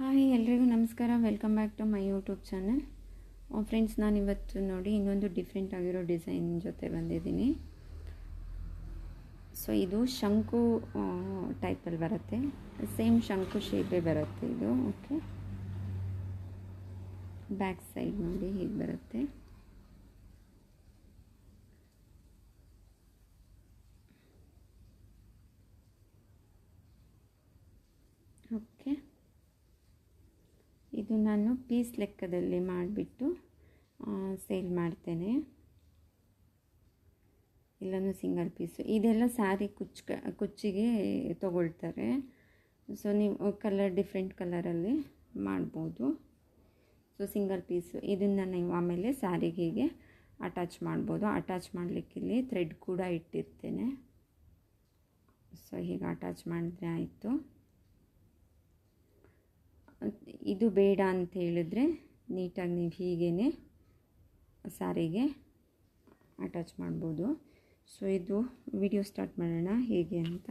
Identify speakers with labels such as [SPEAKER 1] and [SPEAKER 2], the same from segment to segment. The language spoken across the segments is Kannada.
[SPEAKER 1] ಹಾಯ್, ಎಲ್ರಿಗೂ ನಮಸ್ಕಾರ. Welcome back to my YouTube channel friends ನಾನು ಇವತ್ತು ನೋಡಿ ಇನ್ನೊಂದು ಡಿಫ್ರೆಂಟ್ ಆಗಿರೋ ಡಿಸೈನ್ ಜೊತೆ ಬಂದಿದ್ದೀನಿ. ಸೊ ಇದು ಶಂಕು ಟೈಪಲ್ಲಿ ಬರುತ್ತೆ. ಸೇಮ್ ಶಂಕು ಶೇಪೇ ಬರುತ್ತೆ ಇದು ಓಕೆ ಬ್ಯಾಕ್ ಸೈಡ್ ನೋಡಿ ಹೀಗೆ ಬರುತ್ತೆ. ಓಕೆ ಇದು ನಾನು ಪೀಸ್ ಲೆಕ್ಕದಲ್ಲಿ ಮಾಡಿಬಿಟ್ಟು ಸೇಲ್ ಮಾಡ್ತೇನೆ. ಇಲ್ಲೊಂದು ಸಿಂಗಲ್ ಪೀಸು. ಇದೆಲ್ಲ ಸ್ಯಾರಿ ಕುಚ್, ಕುಚ್ಚಿಗೆ ತಗೊಳ್ತಾರೆ. ಸೊ, ನೀವು ಕಲರ್, ಡಿಫ್ರೆಂಟ್ ಕಲರಲ್ಲಿ ಮಾಡ್ಬೋದು. So, single piece. ಇದನ್ನು ನೀವು ಆಮೇಲೆ ಸ್ಯಾರಿಗೆ ಅಟ್ಯಾಚ್ ಮಾಡ್ಬೋದು. ಅಟ್ಯಾಚ್ ಮಾಡಲಿಕ್ಕಿಲ್ಲಿ ಥ್ರೆಡ್ ಕೂಡ ಇಟ್ಟಿರ್ತೇನೆ. ಸೊ, ಹೀಗೆ ಅಟ್ಯಾಚ್ ಮಾಡಿದ್ರೆ ಆಯಿತು. ಇದು ಬೇಡ ಅಂತ ಹೇಳಿದ್ರೆ ನೀಟಾಗಿ ನೀವು ಹೀಗೇ ಸಾರಿಗೆ ಅಟ್ಯಾಚ್ ಮಾಡ್ಬೋದು. ಸೊ ಇದು ವಿಡಿಯೋ ಸ್ಟಾರ್ಟ್ ಮಾಡೋಣ. ಹೇಗೆ ಅಂತ.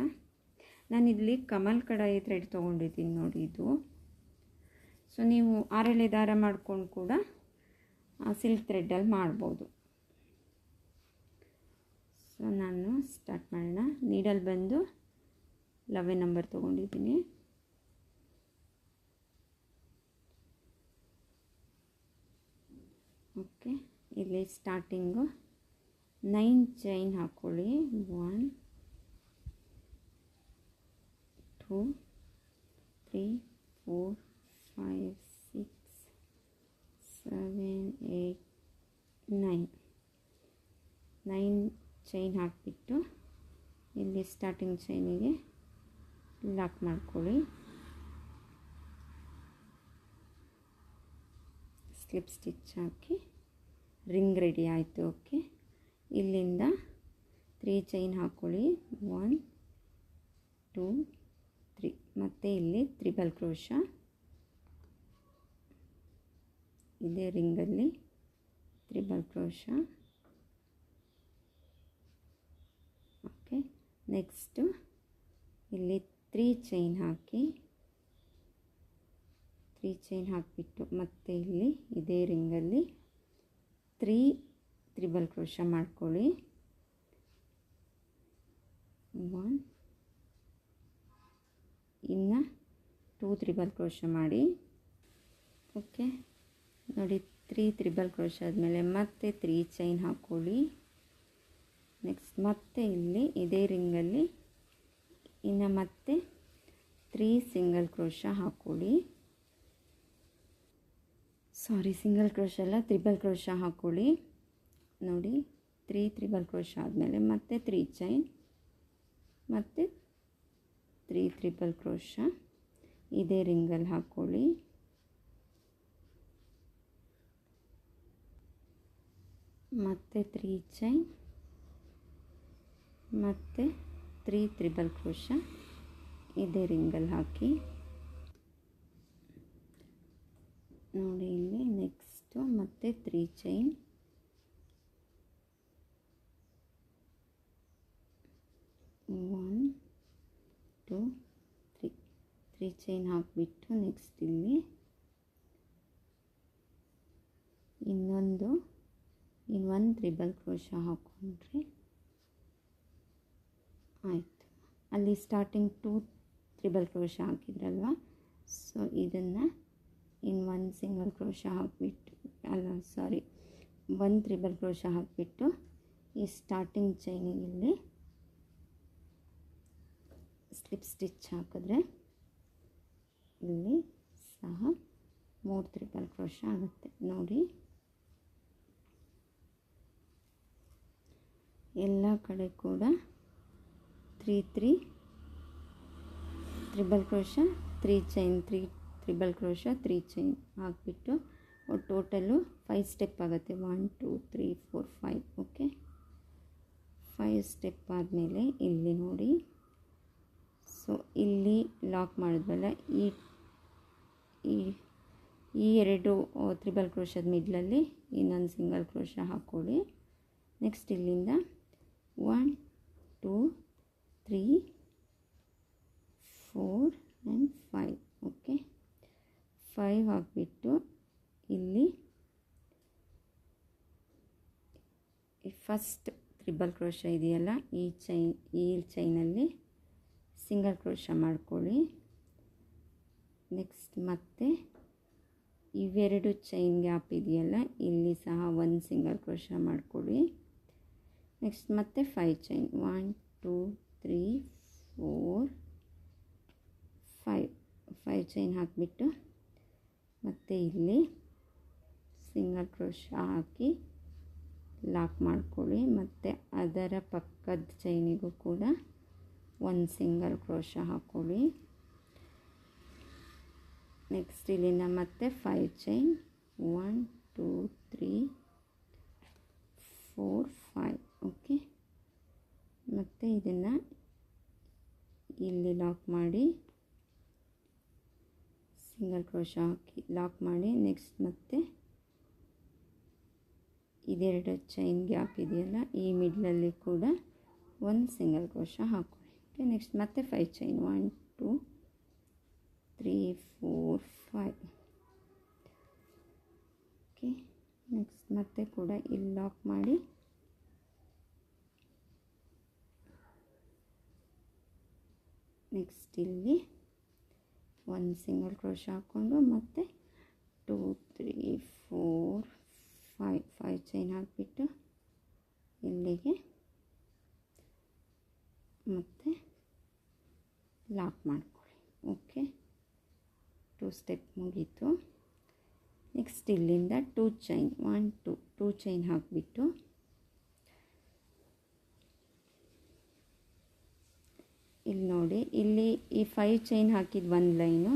[SPEAKER 1] ನಾನಿಲ್ಲಿ ಕಮಲ್ ಕಡಾಯಿ ಥ್ರೆಡ್ ತೊಗೊಂಡಿದ್ದೀನಿ ನೋಡಿ ಇದು. ಸೊ ನೀವು ಆರೆಳೆ ದಾರ ಮಾಡ್ಕೊಂಡು ಕೂಡ ಸಿಲ್ಕ್ ಥ್ರೆಡ್ಡಲ್ಲಿ ಮಾಡ್ಬೋದು. ಸೊ ನಾನು ಸ್ಟಾರ್ಟ್ ಮಾಡೋಣ. ನೀಡಲ್ಲಿ ಬಂದು ಲವೆ ನಂಬರ್ ತೊಗೊಂಡಿದ್ದೀನಿ ಓಕೆ ಇಲ್ಲಿ ಸ್ಟಾರ್ಟಿಂಗು ನೈನ್ ಚೈನ್ ಹಾಕ್ಕೊಳ್ಳಿ one two three four five six seven eight nine nine chain ಹಾಕಿಬಿಟ್ಟು ಇಲ್ಲಿ ಸ್ಟಾರ್ಟಿಂಗ್ ಚೈನಿಗೆ ಲಾಕ್ ಮಾಡ್ಕೊಳ್ಳಿ. ಸ್ಲಿಪ್ ಸ್ಟಿಚ್ ಹಾಕಿ. ರಿಂಗ್ ರೆಡಿ ಆಯಿತು, ಓಕೆ? ಇಲ್ಲಿಂದ ತ್ರೀ ಚೈನ್ ಹಾಕ್ಕೊಳ್ಳಿ ಒನ್, ಟೂ, ತ್ರೀ. ಮತ್ತು ಇಲ್ಲಿ ತ್ರಿಬಲ್ ಕ್ರೋಶ. ಇದೇ ರಿಂಗಲ್ಲಿ ತ್ರಿಬಲ್ ಕ್ರೋಶ. ಓಕೆ, ನೆಕ್ಸ್ಟು ಇಲ್ಲಿ ತ್ರೀ ಚೈನ್ ಹಾಕಿ, ತ್ರೀ ಚೈನ್ ಹಾಕಿಬಿಟ್ಟು ಮತ್ತೆ ಇಲ್ಲಿ ಇದೇ ರಿಂಗಲ್ಲಿ ತ್ರೀ ತ್ರಿಬಲ್ ಕ್ರೋಶ ಮಾಡ್ಕೊಳ್ಳಿ. ಒನ್, ಇನ್ನು ಟೂ ತ್ರಿಬಲ್ ಕ್ರೋಶ ಮಾಡಿ. ಓಕೆ, ನೋಡಿ ತ್ರೀ ತ್ರಿಬಲ್ ಕ್ರೋಶ ಆದಮೇಲೆ ಮತ್ತೆ ತ್ರೀ ಚೈನ್ ಹಾಕ್ಕೊಳ್ಳಿ. ನೆಕ್ಸ್ಟ್ ಮತ್ತೆ ಇಲ್ಲಿ ಇದೇ ರಿಂಗಲ್ಲಿ ಇನ್ನು ಮತ್ತೆ ತ್ರೀ ಸಿಂಗಲ್ ಕ್ರೋಶ ಹಾಕ್ಕೊಳ್ಳಿ. ಸಾರಿ, ಸಿಂಗಲ್ ಕ್ರೋಶ ಅಲ್ಲ, ತ್ರಿಬಲ್ ಕ್ರೋಶ ಹಾಕ್ಕೊಳ್ಳಿ ನೋಡಿ, ತ್ರೀ ತ್ರಿಬಲ್ ಕ್ರೋಶ ಆದಮೇಲೆ ಮತ್ತೆ ತ್ರೀ ಚೈನ್, ಮತ್ತು ತ್ರೀ ತ್ರಿಬಲ್ ಕ್ರೋಶ. ಇದೇ ರಿಂಗಲ್ಲಿ ಹಾಕ್ಕೊಳ್ಳಿ ಮತ್ತೆ ತ್ರೀ ಚೈನ್, ಮತ್ತು ತ್ರೀ ತ್ರಿಬಲ್ ಕ್ರೋಶ. ಇದೇ ರಿಂಗಲ್ಲಿ ಹಾಕಿ. ನೋಡಿ ಇಲ್ಲಿ ನೆಕ್ಸ್ಟು ಮತ್ತು three chain one two three three chain ಹಾಕಿಬಿಟ್ಟು ನೆಕ್ಸ್ಟ್ ಇಲ್ಲಿ ಇನ್ನೊಂದು ಇನ್ನು ಒಂದು ತ್ರಿಬಲ್ ಕ್ರೋಶ ಹಾಕ್ಕೊಂಡ್ರೆ ಆಯಿತು. ಅಲ್ಲಿ ಸ್ಟಾರ್ಟಿಂಗ್ ಟೂ ತ್ರಿಬಲ್ ಕ್ರೋಶ ಹಾಕಿದ್ರಲ್ವ? ಸೊ ಇದನ್ನು ಇನ್ನು ಒಂದು ಸಿಂಗಲ್ ಕ್ರೋಶ ಹಾಕಿಬಿಟ್ಟು, ಅಲ್ಲ, ಸಾರಿ, ಒನ್ ತ್ರಿಬಲ್ ಕ್ರೋಶ ಹಾಕಿಬಿಟ್ಟು ಈ ಸ್ಟಾರ್ಟಿಂಗ್ ಚೈನಿಗೆ ಸ್ಲಿಪ್ ಸ್ಟಿಚ್ ಹಾಕಿದ್ರೆ ಇಲ್ಲಿ ಸಹ ಮೂರು ತ್ರಿಬಲ್ ಕ್ರೋಶ ಆಗುತ್ತೆ. ನೋಡಿ. ಎಲ್ಲ ಕಡೆ ಕೂಡ three three triple crochet three chain three triple crochet, three chain ಹಾಕಿಬಿಟ್ಟು ಟೋಟಲು ಫೈವ್ ಸ್ಟೆಪ್ ಆಗುತ್ತೆ. One two three four five okay five step ಆದಮೇಲೆ ಇಲ್ಲಿ ನೋಡಿ. ಸೊ ಇಲ್ಲಿ ಲಾಕ್ ಮಾಡಿದ್ವಲ್ಲ? ಈ ಈ ಈ ಎರಡು ತ್ರಿಬಲ್ ಕ್ರೋಶದ ಮಿಡ್ಲಲ್ಲಿ ಇನ್ನೊಂದು ಸಿಂಗಲ್ ಕ್ರೋಶ ಹಾಕ್ಕೊಳ್ಳಿ. ನೆಕ್ಸ್ಟ್ ಇಲ್ಲಿಂದ one two three four and five okay five ಹಾಕಿಬಿಟ್ಟು ಇಲ್ಲಿ ಫಸ್ಟ್ ತ್ರಿಬಲ್ ಕ್ರೋಶ ಇದೆಯಲ್ಲ, ಈ ಚೈನ್ ಈ ಚೈನಲ್ಲಿ ಸಿಂಗಲ್ ಕ್ರೋಶ ಮಾಡ್ಕೊಳ್ಳಿ. ನೆಕ್ಸ್ಟ್ ಮತ್ತೆ ಇವೆರಡು ಚೈನ್ ಗ್ಯಾಪ್ ಇದೆಯಲ್ಲ, ಇಲ್ಲಿ ಸಹ ಒಂದು ಸಿಂಗಲ್ ಕ್ರೋಶ ಮಾಡ್ಕೊಳ್ಳಿ. ನೆಕ್ಸ್ಟ್ ಮತ್ತೆ five chain one two three four five five chain ಹಾಕಿಬಿಟ್ಟು ಮತ್ತು ಇಲ್ಲಿ ಸಿಂಗಲ್ ಕ್ರೋಶ ಹಾಕಿ ಲಾಕ್ ಮಾಡ್ಕೊಳ್ಳಿ. ಮತ್ತು ಅದರ ಪಕ್ಕದ ಚೈನಿಗೂ ಕೂಡ ಒಂದು ಸಿಂಗಲ್ ಕ್ರೋಶ ಹಾಕ್ಕೊಳ್ಳಿ ನೆಕ್ಸ್ಟ್ ಇಲ್ಲಿಂದ ಮತ್ತೆ five chain one two three four five okay ಮತ್ತು ಇದನ್ನು ಇಲ್ಲಿ ಲಾಕ್ ಮಾಡಿ ಸಿಂಗಲ್ ಕ್ರೋಶ ಹಾಕಿ ಲಾಕ್ ಮಾಡಿ ನೆಕ್ಸ್ಟ್ ಮತ್ತೆ ಇದೆರಡು ಚೈನ್ ಗ್ಯಾಪ್ ಇದೆಯಲ್ಲ, ಈ ಮಿಡ್ಲಲ್ಲಿ ಕೂಡ ಒಂದು ಸಿಂಗಲ್ ಕ್ರೋಶ ಹಾಕೊಳ್ಳಿ ಓಕೆ ನೆಕ್ಸ್ಟ್ ಮತ್ತೆ five chain one two three four five okay next ಮತ್ತೆ ಕೂಡ ಇಲ್ಲಿ ಲಾಕ್ ಮಾಡಿ. ನೆಕ್ಸ್ಟ್ ಇಲ್ಲಿ ಒಂದು ಸಿಂಗಲ್ ಕ್ರೋಶ ಹಾಕ್ಕೊಂಡು ಮತ್ತು two three four five five chain ಹಾಕಿಬಿಟ್ಟು ಇಲ್ಲಿಗೆ ಮತ್ತು ಲಾಕ್ ಮಾಡ್ಕೊಳ್ಳಿ. ಓಕೆ ಟೂ ಸ್ಟೆಪ್ ಮುಗೀತು. ನೆಕ್ಸ್ಟ್ ಇಲ್ಲಿಂದ two chain one two two chain ಹಾಕಿಬಿಟ್ಟು ಇಲ್ಲಿ ನೋಡಿ, ಇಲ್ಲಿ ಈ ಫೈವ್ ಚೈನ್ ಹಾಕಿದ ಒಂದು ಲೈನು,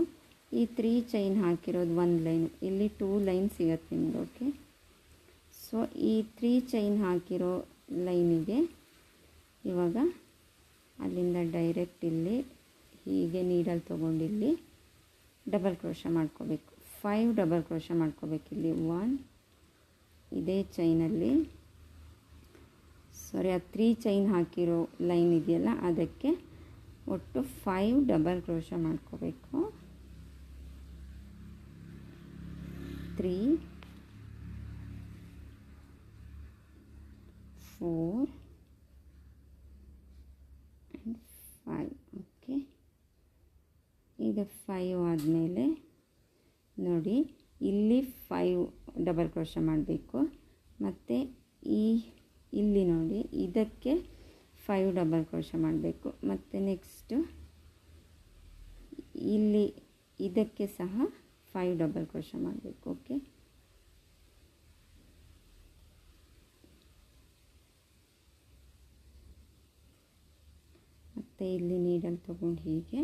[SPEAKER 1] ಈ ತ್ರೀ ಚೈನ್ ಹಾಕಿರೋದು ಒಂದು ಲೈನು. ಇಲ್ಲಿ ಟೂ ಲೈನ್ ಸಿಗುತ್ತೆ ನಿಮ್ಗೆ ಓಕೆ ಸೊ ಈ ತ್ರೀ ಚೈನ್ ಹಾಕಿರೋ ಲೈನಿಗೆ ಇವಾಗ ಅಲ್ಲಿಂದ ಡೈರೆಕ್ಟ್ ಇಲ್ಲಿ ಹೀಗೆ ನೀಡಲ್ಲಿ ತೊಗೊಂಡಿಲ್ಲಿ ಡಬಲ್ ಕ್ರೋಶ ಮಾಡ್ಕೋಬೇಕು. ಫೈವ್ ಡಬಲ್ ಕ್ರೋಶ ಮಾಡ್ಕೋಬೇಕು ಇಲ್ಲಿ. ಒನ್ ಇದೇ ಚೈನಲ್ಲಿ ಸಾರಿ ಆ ತ್ರೀ ಚೈನ್ ಹಾಕಿರೋ ಲೈನ್ ಇದೆಯಲ್ಲ, ಅದಕ್ಕೆ ಒಟ್ಟು ಫೈವ್ ಡಬಲ್ ಕ್ರೋಶ ಮಾಡ್ಕೋಬೇಕು. ತ್ರೀ ಫೋರ್ ಫೈವ್ ಓಕೆ ಇದು ಫೈವ್ ಆದಮೇಲೆ ನೋಡಿ, ಇಲ್ಲಿ ಫೈವ್ ಡಬಲ್ ಕ್ರೋಶ ಮಾಡಬೇಕು. ಮತ್ತು ಈ, ಇಲ್ಲಿ ನೋಡಿ, ಇದಕ್ಕೆ ಫೈವ್ ಡಬಲ್ ಕ್ರೋಶ ಮಾಡಬೇಕು. ಮತ್ತು ನೆಕ್ಸ್ಟು ಇಲ್ಲಿ ಇದಕ್ಕೆ ಸಹ ಫೈವ್ ಡಬಲ್ ಕ್ರೋಶ ಮಾಡಬೇಕು ಓಕೆ ಮತ್ತು ಇಲ್ಲಿ ನೀಡಲ್ ತೊಗೊಂಡು ಹೀಗೆ.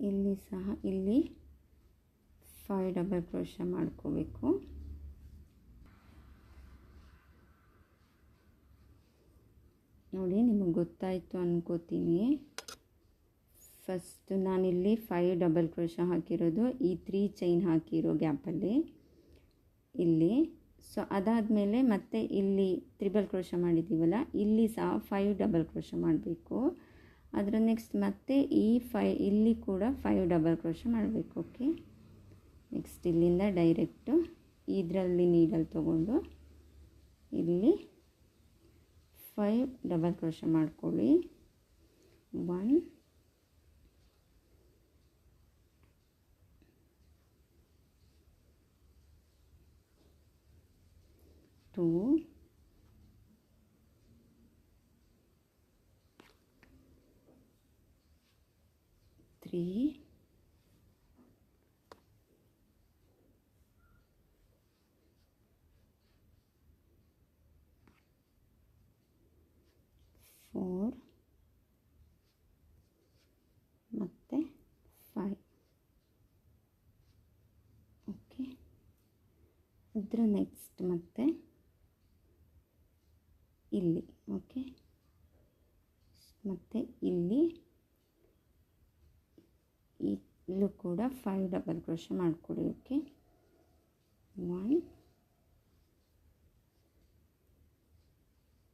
[SPEAKER 1] ಇಲ್ಲಿ ಸಹ ಇಲ್ಲಿ ಫೈವ್ ಡಬಲ್ ಕ್ರೋಶ ಮಾಡ್ಕೋಬೇಕು. ನೋಡಿ, ನಿಮಗೆ ಗೊತ್ತಾಯಿತು ಅನ್ಕೋತೀನಿ. ಫಸ್ಟ್ ನಾನಿಲ್ಲಿ ಫೈವ್ ಡಬಲ್ ಕ್ರೋಶ ಹಾಕಿರೋದು, ಈ ತ್ರೀ ಚೈನ್ ಹಾಕಿರೋ ಗ್ಯಾಪಲ್ಲಿ ಇಲ್ಲಿ ಸೊ ಅದಾದಮೇಲೆ ಮತ್ತೆ ಇಲ್ಲಿ ತ್ರಿಬಲ್ ಕ್ರೋಶ ಮಾಡಿದ್ದೀವಲ್ಲ, ಇಲ್ಲಿ ಸಹ ಫೈವ್ ಡಬಲ್ ಕ್ರೋಶ ಮಾಡಬೇಕು. ಅದರ ನೆಕ್ಸ್ಟ್ ಮತ್ತೆ ಈ ಫೈ ಇಲ್ಲಿ ಕೂಡ ಫೈವ್ ಡಬಲ್ ಕ್ರೋಶ ಮಾಡಬೇಕು ಓಕೆ ನೆಕ್ಸ್ಟ್ ಇಲ್ಲಿಂದ ಡೈರೆಕ್ಟು ಇದರಲ್ಲಿ ನೀಡಲ್ಲಿ ತೊಗೊಂಡು ಇಲ್ಲಿ ಫೈವ್ ಡಬಲ್ ಕ್ರೋಶ ಮಾಡ್ಕೊಳ್ಳಿ. ಒನ್ ಟೂ ತ್ರೀ ಫೋರ್ ಮತ್ತೆ ಫೈವ್ ಓಕೆ ಅದರ ನೆಕ್ಸ್ಟ್ ಮತ್ತೆ ಇಲ್ಲಿ ಓಕೆ ಮತ್ತೆ ಇಲ್ಲಿ. ಇಲ್ಲೂ ಕೂಡ ಫೈವ್ ಡಬಲ್ ಕ್ರೋಶ ಮಾಡಿಕೊಡಿ okay one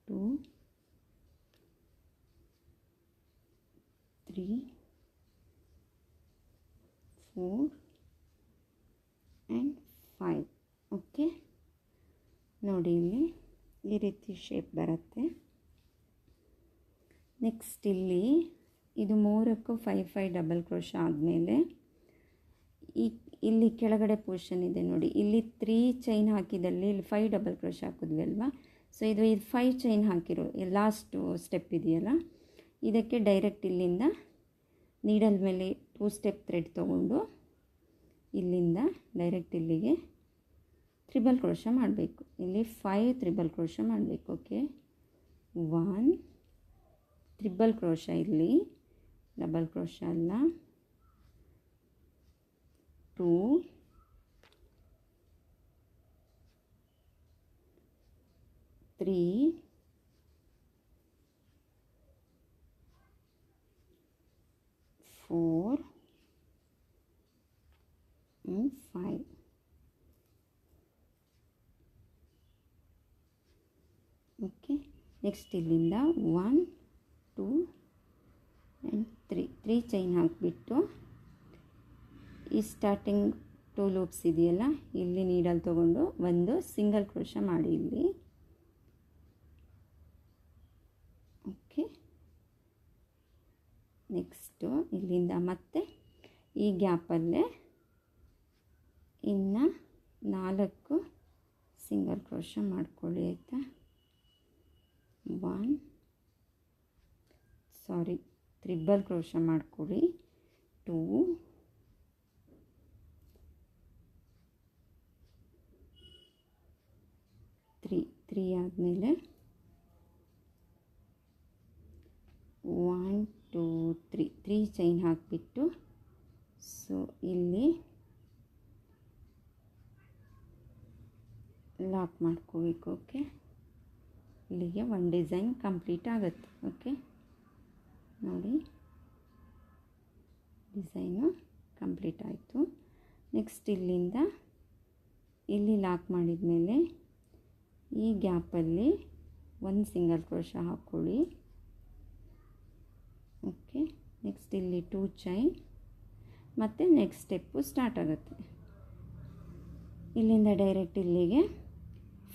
[SPEAKER 1] two three four and five okay ನೋಡಿ ಇಲ್ಲಿ ಈ ರೀತಿ ಶೇಪ್ ಬರುತ್ತೆ. ನೆಕ್ಸ್ಟ್ ಇಲ್ಲಿ ಇದು ಮೂರಕ್ಕೂ ಫೈವ್ ಫೈವ್ ಡಬಲ್ ಕ್ರೋಶ ಆದಮೇಲೆ ಈ ಇಲ್ಲಿ ಕೆಳಗಡೆ ಪೋರ್ಷನ್ ಇದೆ ನೋಡಿ. ಇಲ್ಲಿ ತ್ರೀ ಚೈನ್ ಹಾಕಿದಲ್ಲಿ ಇಲ್ಲಿ ಫೈವ್ ಡಬಲ್ ಕ್ರೋಶ ಹಾಕಿದ್ವಿ ಅಲ್ವಾ? ಸೊ ಇದು ಇದು ಫೈವ್ ಚೈನ್ ಹಾಕಿರೋ ಲಾಸ್ಟು ಸ್ಟೆಪ್ ಇದೆಯಲ್ಲ? ಇದಕ್ಕೆ ಡೈರೆಕ್ಟ್ ಇಲ್ಲಿಂದ ನೀಡಲ್ ಮೇಲೆ ಟೂ ಸ್ಟೆಪ್ ಥ್ರೆಡ್ ತೊಗೊಂಡು ಇಲ್ಲಿಂದ ಡೈರೆಕ್ಟ್ ಇಲ್ಲಿಗೆ ತ್ರಿಬಲ್ ಕ್ರೋಶ ಮಾಡಬೇಕು. ಇಲ್ಲಿ ಫೈವ್ ತ್ರಿಬಲ್ ಕ್ರೋಶ ಮಾಡಬೇಕು ಓಕೆ ಒನ್ ತ್ರಿಬಲ್ ಕ್ರೋಶ ಇಲ್ಲಿ. ಡಬಲ್ ಕ್ರೋಶ ಅಲ್ಲ two three four and 5 okay next ಇಲ್ಲಿಂದ one two and three three chain ಹಾಕಿಬಿಟ್ಟು ಈ ಸ್ಟಾರ್ಟಿಂಗ್ ಟೂ ಲೂಪ್ಸ್ ಇದೆಯಲ್ಲ, ಇಲ್ಲಿ ನೀಡಲ್ ತೊಗೊಂಡು ಒಂದು ಸಿಂಗಲ್ ಕ್ರೋಶ ಮಾಡಿ ಇಲ್ಲಿ. ಓಕೆ ನೆಕ್ಸ್ಟು ಇಲ್ಲಿಂದ ಮತ್ತೆ ಈ ಗ್ಯಾಪಲ್ಲೇ ಇನ್ನು ನಾಲ್ಕು ಸಿಂಗಲ್ ಕ್ರೋಶ ಮಾಡ್ಕೊಳ್ಳಿ ಆಯಿತಾ? ಒನ್ ಸಾರಿ ತ್ರಿಬಲ್ ಕ್ರೋಶ ಮಾಡಿಕೊಡಿ. ಟೂ. ತ್ರೀ. ತ್ರೀ ಆದಮೇಲೆ one, two, three. Three chain ಹಾಕಿಬಿಟ್ಟು ಸೊ ಇಲ್ಲಿ ಲಾಕ್ ಮಾಡ್ಕೋಬೇಕು, ಓಕೆ? ಇಲ್ಲಿಗೆ ಒಂದು ಡಿಸೈನ್ ಕಂಪ್ಲೀಟ್ ಆಗುತ್ತೆ, ಓಕೆ? ನೋಡಿ. ಡಿಸೈನು ಕಂಪ್ಲೀಟ್ ಆಯಿತು. ನೆಕ್ಸ್ಟ್ ಇಲ್ಲಿಂದ ಇಲ್ಲಿ ಲಾಕ್ ಮಾಡಿದ ಮೇಲೆ ಈ ಗ್ಯಾಪಲ್ಲಿ ಒಂದು ಸಿಂಗಲ್ ಕ್ರೋಶ ಹಾಕ್ಕೊಳ್ಳಿ. ಓಕೆ, ನೆಕ್ಸ್ಟ್ ಇಲ್ಲಿ ಟೂ ಚೈನ್ ಮತ್ತು ನೆಕ್ಸ್ಟ್ ಸ್ಟೆಪ್ಪು ಸ್ಟಾರ್ಟ್ ಆಗುತ್ತೆ. ಇಲ್ಲಿಂದ ಡೈರೆಕ್ಟ್ ಇಲ್ಲಿಗೆ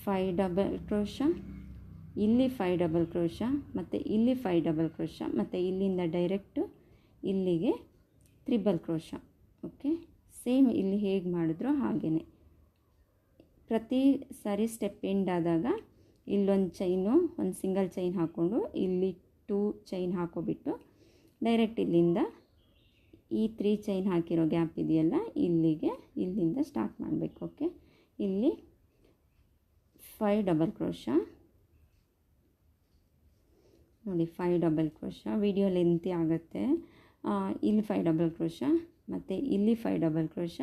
[SPEAKER 1] ಫೈ ಡಬಲ್ ಕ್ರೋಶ ಇಲ್ಲಿ ಫೈ ಡಬಲ್ ಕ್ರೋಶ ಮತ್ತು ಇಲ್ಲಿ ಫೈ ಡಬಲ್ ಕ್ರೋಶ ಮತ್ತು ಇಲ್ಲಿಂದ ಡೈರೆಕ್ಟು ಇಲ್ಲಿಗೆ ತ್ರಿಬಲ್ ಕ್ರೋಶ ಓಕೆ ಸೇಮ್ ಇಲ್ಲಿ ಹೇಗೆ ಮಾಡಿದ್ರೋ ಹಾಗೆಯೇ ಪ್ರತಿ ಸಾರಿ ಸ್ಟೆಪ್ ಎಂಡ್ ಆದಾಗ ಇಲ್ಲೊಂದು ಚೈನು ಒಂದು ಸಿಂಗಲ್ ಚೈನ್ ಹಾಕ್ಕೊಂಡು ಇಲ್ಲಿ ಟೂ ಚೈನ್ ಹಾಕೋಬಿಟ್ಟು ಡೈರೆಕ್ಟ್ ಇಲ್ಲಿಂದ ಈ ತ್ರೀ ಚೈನ್ ಹಾಕಿರೋ ಗ್ಯಾಪ್ ಇದೆಯಲ್ಲ, ಇಲ್ಲಿಗೆ ಇಲ್ಲಿಂದ ಸ್ಟಾರ್ಟ್ ಮಾಡಬೇಕು. ಓಕೆ ಇಲ್ಲಿ ಫೈ ಡಬಲ್ ಕ್ರೋಶ ನೋಡಿ five double crochet video lengthy ಆಗುತ್ತೆ. ಇಲ್ಲಿ ಫೈವ್ ಡಬಲ್ ಕ್ರೋಶ ಮತ್ತು ಇಲ್ಲಿ ಫೈವ್ ಡಬಲ್ ಕ್ರೋಶ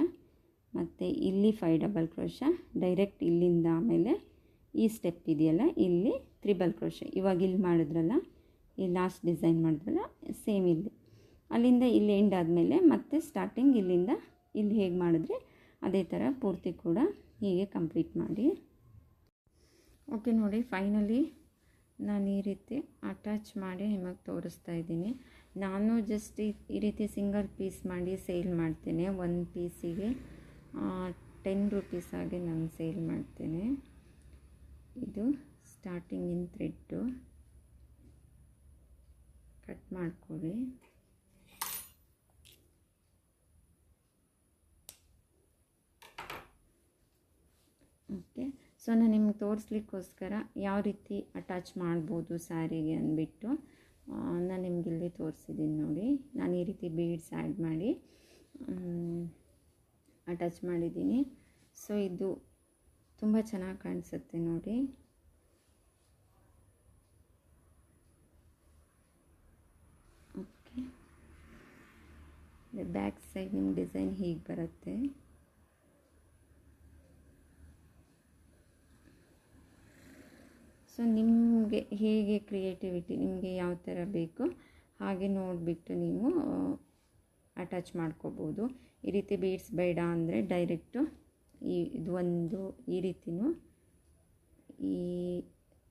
[SPEAKER 1] ಮತ್ತು ಇಲ್ಲಿ ಫೈವ್ ಡಬಲ್ ಕ್ರೋಶ ಡೈರೆಕ್ಟ್ ಇಲ್ಲಿಂದ ಆಮೇಲೆ ಈ ಸ್ಟೆಪ್ ಇದೆಯಲ್ಲ, ಇಲ್ಲಿ ತ್ರಿಬಲ್ ಕ್ರೋಶ ಇವಾಗ ಇಲ್ಲಿ ಮಾಡಿದ್ರಲ್ಲ ಈ ಲಾಸ್ಟ್ ಡಿಸೈನ್ ಮಾಡಿದ್ರಲ್ಲ ಸೇಮ್ ಇಲ್ಲಿ. ಅಲ್ಲಿಂದ ಇಲ್ಲಿ ಎಂಡ್ ಆದಮೇಲೆ ಮತ್ತೆ ಸ್ಟಾರ್ಟಿಂಗ್ ಇಲ್ಲಿಂದ ಇಲ್ಲಿ ಹೇಗೆ ಮಾಡಿದ್ರೆ ಅದೇ ಥರ ಪೂರ್ತಿ ಕೂಡ ಹೀಗೆ ಕಂಪ್ಲೀಟ್ ಮಾಡಿ. ಓಕೆ ನೋಡಿ ಫೈನಲಿ ನಾನು ಈ ರೀತಿ ಅಟ್ಯಾಚ್ ಮಾಡಿ ನಿಮಗೆ ತೋರಿಸ್ತಾ ಇದ್ದೀನಿ. ನಾನು ಜಸ್ಟ್ ಈ ರೀತಿ ಸಿಂಗಲ್ ಪೀಸ್ ಮಾಡಿ ಸೇಲ್ ಮಾಡ್ತೇನೆ. ಒಂದು ಪೀಸಿಗೆ ಟೆನ್ ರುಪೀಸ್ ಆಗಿ ನಾನು ಸೇಲ್ ಮಾಡ್ತೇನೆ. ಇದು ಸ್ಟಾರ್ಟಿಂಗಿನ ಥ್ರೆಡ್ಡು ಕಟ್ ಮಾಡ್ಕೊಳ್ಳಿ. ಓಕೆ ಸೊ ನಾನು ನಿಮ್ಗೆ ತೋರಿಸ್ಲಿಕ್ಕೋಸ್ಕರ ಯಾವ ರೀತಿ ಅಟ್ಯಾಚ್ ಮಾಡ್ಬೋದು ಸ್ಯಾರಿಗೆ ಅಂದ್ಬಿಟ್ಟು ನಾನು ನಿಮ್ಗೆ ಇಲ್ಲಿ ತೋರಿಸಿದ್ದೀನಿ ನೋಡಿ. ನಾನು ಈ ರೀತಿ ಬೀಡ್ಸ್ ಆ್ಯಡ್ ಮಾಡಿ ಅಟ್ಯಾಚ್ ಮಾಡಿದ್ದೀನಿ ಸೊ ಇದು ತುಂಬ ಚೆನ್ನಾಗಿ ಕಾಣಿಸುತ್ತೆ ನೋಡಿ. ಓಕೆ ಬ್ಯಾಕ್ ಸೈಡ್ ನಿಮ್ಮ ಡಿಸೈನ್ ಹೀಗೆ ಬರುತ್ತೆ. ಸೊ ನಿಮಗೆ ಹೇಗೆ ಕ್ರಿಯೇಟಿವಿಟಿ ನಿಮಗೆ ಯಾವ ಥರ ಬೇಕು? ಹಾಗೆ ನೋಡಿಬಿಟ್ಟು ನೀವು ಅಟ್ಯಾಚ್ ಮಾಡ್ಕೋಬೋದು. ಈ ರೀತಿ ಬೀಡ್ಸ್ ಬೇಡ ಅಂದರೆ ಡೈರೆಕ್ಟು ಈ, ಇದು ಒಂದು, ಈ ರೀತಿನೂ ಈ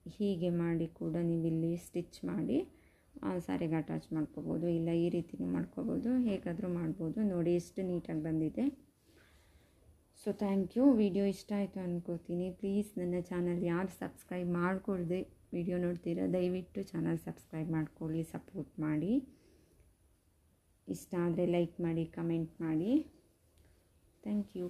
[SPEAKER 1] ಹೀಗೆ ಮಾಡಿ ಕೂಡ ನೀವು ಇಲ್ಲಿ ಸ್ಟಿಚ್ ಮಾಡಿ ಸಾರಿಗೆ ಅಟ್ಯಾಚ್ ಮಾಡ್ಕೋಬೋದು. ಇಲ್ಲ ಈ ರೀತಿನೂ ಮಾಡ್ಕೋಬೋದು. ಹೇಗಾದರೂ ಮಾಡ್ಬೋದು. ನೋಡಿ, ಎಷ್ಟು ನೀಟಾಗಿ ಬಂದಿದೆ. ಸೊ ಥ್ಯಾಂಕ್ ಯು ವಿಡಿಯೋ ಇಷ್ಟ ಆಯಿತು ಅಂದ್ಕೋತೀನಿ ಪ್ಲೀಸ್ ನನ್ನ ಚಾನಲ್ ಯಾರು ಸಬ್ಸ್ಕ್ರೈಬ್ ಮಾಡಿಕೊಳ್ದೆ ವಿಡಿಯೋ ನೋಡ್ತೀರಾ, ದಯವಿಟ್ಟು ಚಾನಲ್ ಸಬ್ಸ್ಕ್ರೈಬ್ ಮಾಡ್ಕೊಳ್ಳಿ ಸಪೋರ್ಟ್ ಮಾಡಿ. ಇಷ್ಟ ಆದರೆ ಲೈಕ್ ಮಾಡಿ ಕಮೆಂಟ್ ಮಾಡಿ. Thank you